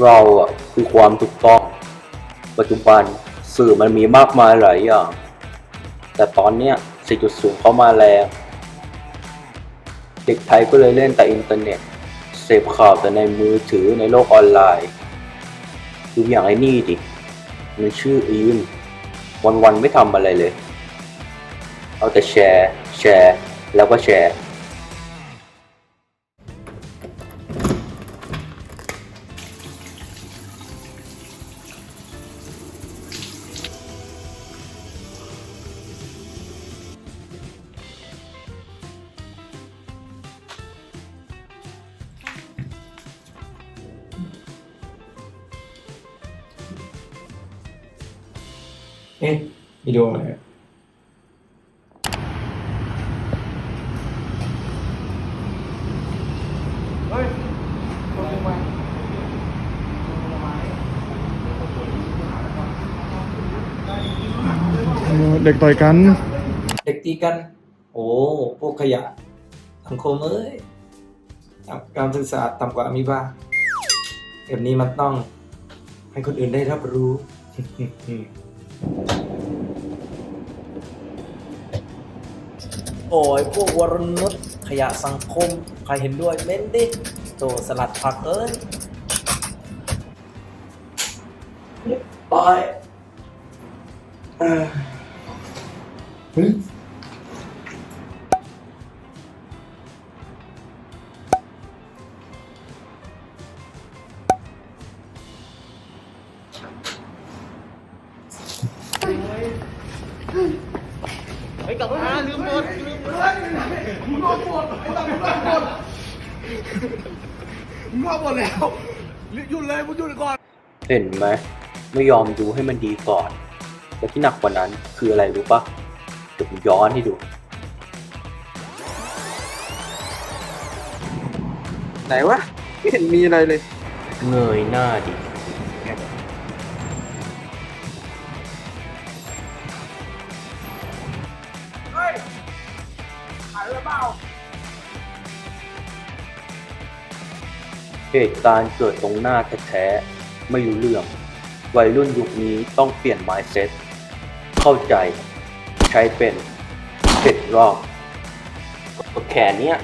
เราอะคือความถูกต้อง ปัจจุบันสื่อมันมีมากมายหลายอย่าง แต่ตอนเนี้ย4.0เข้ามาแรงเด็กไทยก็เลยเล่นแต่อินเทอร์เน็ต เสพข่าวแต่ในมือถือในโลกออนไลน์ดูอย่างไอ้นี่ดิมันชื่ออีมวัน ๆ ไม่ทำอะไรเลย เอาแต่แชร์ แชร์ แล้วก็แชร์ เอ๊ะวิดีโออะไรอะเออเด็กต่อยกัน เด็กตีกัน โอ้พวกขยะสังคมเอ้ยการศึกษาต่ำกว่าอะมีบ้าแบบนี้มันต้องให้คนอื่นได้รับรู้ โอ้ยพวกวรนุชขยะสังคม ใครเห็นด้วยเม้นดิโตสลัดผักเอ้ยปล่อยเฮ้ย ไอ้กลับมาลืมหมดลืมหมดมึงรอหมดไอ้ตามึงรอหมดมึงรอหมดแล้วหยุดเลยมึงหยุดก่อน เห็นไหมไม่ยอมดูให้มันดีก่อนแต่ที่หนักกว่านั้นคืออะไรรู้ปะเดี๋ยวย้อนให้ดูไหนวะไม่เห็นมีอะไรเลย เงยหน้าดิ เหตุการณ์เกิดตรงหน้าแท้ๆไม่รู้เรื่อง วัยรุ่นยุคนี้ต้องเปลี่ยน mindset เข้าใจ ใช้เป็นเผ็ดรอบแขนเนี้ย